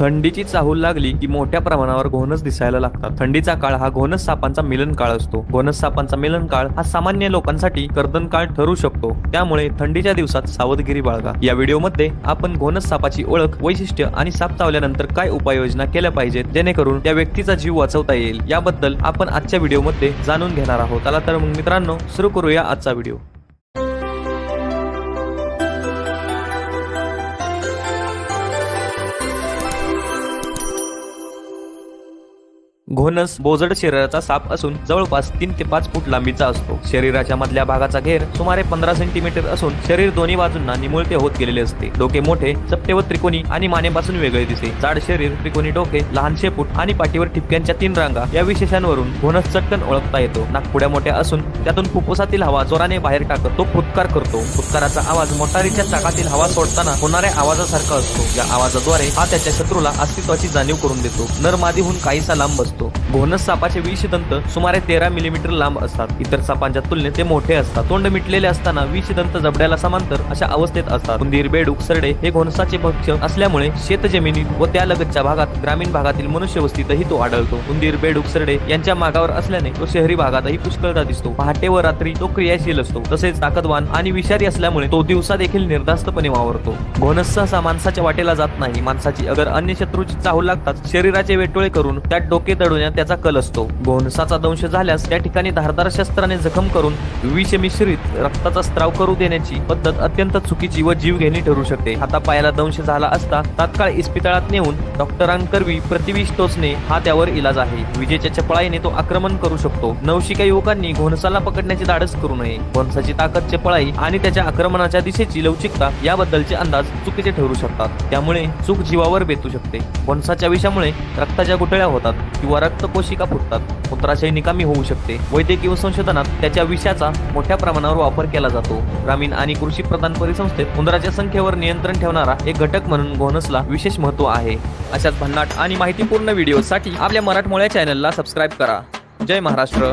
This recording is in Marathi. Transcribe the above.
थंडीची चाहूल लागली की मोठ्या प्रमाणावर घोणस दिसायला लागतात. थंडीचा काळ हा घोणस सापांचा मिलन काळ असतो. घोणस सापांचा मिलन काळ हा सामान्य लोकांसाठी कर्दन काळ ठरू शकतो. त्यामुळे थंडीच्या दिवसात सावधगिरी बाळगा. या व्हिडिओमध्ये आपण घोणस सापाची ओळख वैशिष्ट्य आणि साप चावल्यानंतर काय उपाययोजना केल्या पाहिजेत जेणेकरून त्या व्यक्तीचा जीव वाचवता येईल. याबद्दल आपण आजच्या व्हिडिओमध्ये जाणून घेणार आहोत. चला तर मग मित्रांनो सुरू करूया आजचा व्हिडिओ. घोणस बोजड शरीराचा साप असून जवळपास तीन ते पाच फूट लांबीचा असतो. शरीराच्या मधल्या भागाचा घेर सुमारे पंधरा सेंटीमीटर असून शरीर दोन्ही बाजूंना निमुळते होत गेलेले असते. डोके मोठे चपटे व त्रिकोणी आणि मानेपासून वेगळे दिसते. जाड शरीर त्रिकोणी डोके लहान शेपूट आणि पाठीवर ठिपक्यांच्या तीन रांगा या विशेषांवरून घोणस चटकन ओळखता येतो. नागपुड्या मोठ्या असून त्यातून फुफ्फुसातील हवा जोराने बाहेर टाकत तो फुटकार करतो. फुटकाराचा आवाज मोटारीच्या चाकातील हवा सोडताना होणाऱ्या आवाजासारखा असतो. या आवाजाद्वारे हा त्याच्या शत्रूला अस्तित्वाची जाणीव करून देतो. नर मादीहून काहीसा लांब असतो Cristo घोणस सापाचे विषदंत सुमारे तेरा मिलीमीटर लांब असतात. इतर सापांच्या तुलनेत ते मोठे असतात. तोंड मिटलेले असताना विषदंत जबड्याला समांतर अशा अवस्थेत असतात. उंदीर बेडूक सरडे हे घोणसाचे भक्ष असल्यामुळे शेत जमिनीत व त्या लगतच्या भागात ग्रामीण भागातील मनुष्यवस्तीतही तो आढळतो. उंदीर बेडूक सरडे यांच्या मागावर असल्याने तो शहरी भागातही पुष्कळता दिसतो. पहाटे व रात्री तो क्रियाशील असतो. तसेच ताकदवान आणि विषारी असल्यामुळे तो दिवसा देखील निर्धास्तपणे वावरतो. घोणस सहसा माणसाच्या वाटेला जात नाही. माणसाची अगर अन्य शत्रूची चाहूल लागतात शरीराचे वेटोळे करून त्यात डोके दडवण्यात त्याचा कल असतो. घोणसाचा दंश झाल्यास त्या ठिकाणी धारदार शस्त्राने जखम करून विष मिश्रित रक्ताचा स्त्राव करू देण्याची पद्धत अत्यंत चुकीची व जीवघेणी ठरू शकते. हातापायाला दंश झाला असता तात्काळ इस्पितळात नेऊन डॉक्टरांकरवी प्रतिविष टोचणे हा त्यावर इलाज आहे. विजेच्या चपळाईने तो आक्रमण करू शकतो. नवशिका युवकांनी घोणसाला पकडण्याची धाडस करू नये. घोणसाची ताकद चपळाई आणि त्याच्या आक्रमणाच्या दिशेची लवचिकता याबद्दलचे अंदाज चुकीचे ठरू शकतात. त्यामुळे चूक जीवावर बेतू शकते. घोणसाच्या विषामुळे रक्ताच्या गुठळ्या होतात किंवा रक्त कोशिका फुटतात. मूत्राशय निकामी होऊ शकते. वैद्यकीय संशोधनात त्याच्या विषाचा मोठ्या प्रमाणावर वापर केला जातो. ग्रामीण आणि कृषी प्रधान परिसंस्थेत उंदराच्या संख्येवर नियंत्रण ठेवणारा एक घटक म्हणून घोणसला विशेष महत्त्व आहे. अशाच भन्नाट आणि माहितीपूर्ण व्हिडिओसाठी आपल्या मराठमोळ्या चॅनलला सबस्क्राईब करा. जय महाराष्ट्र.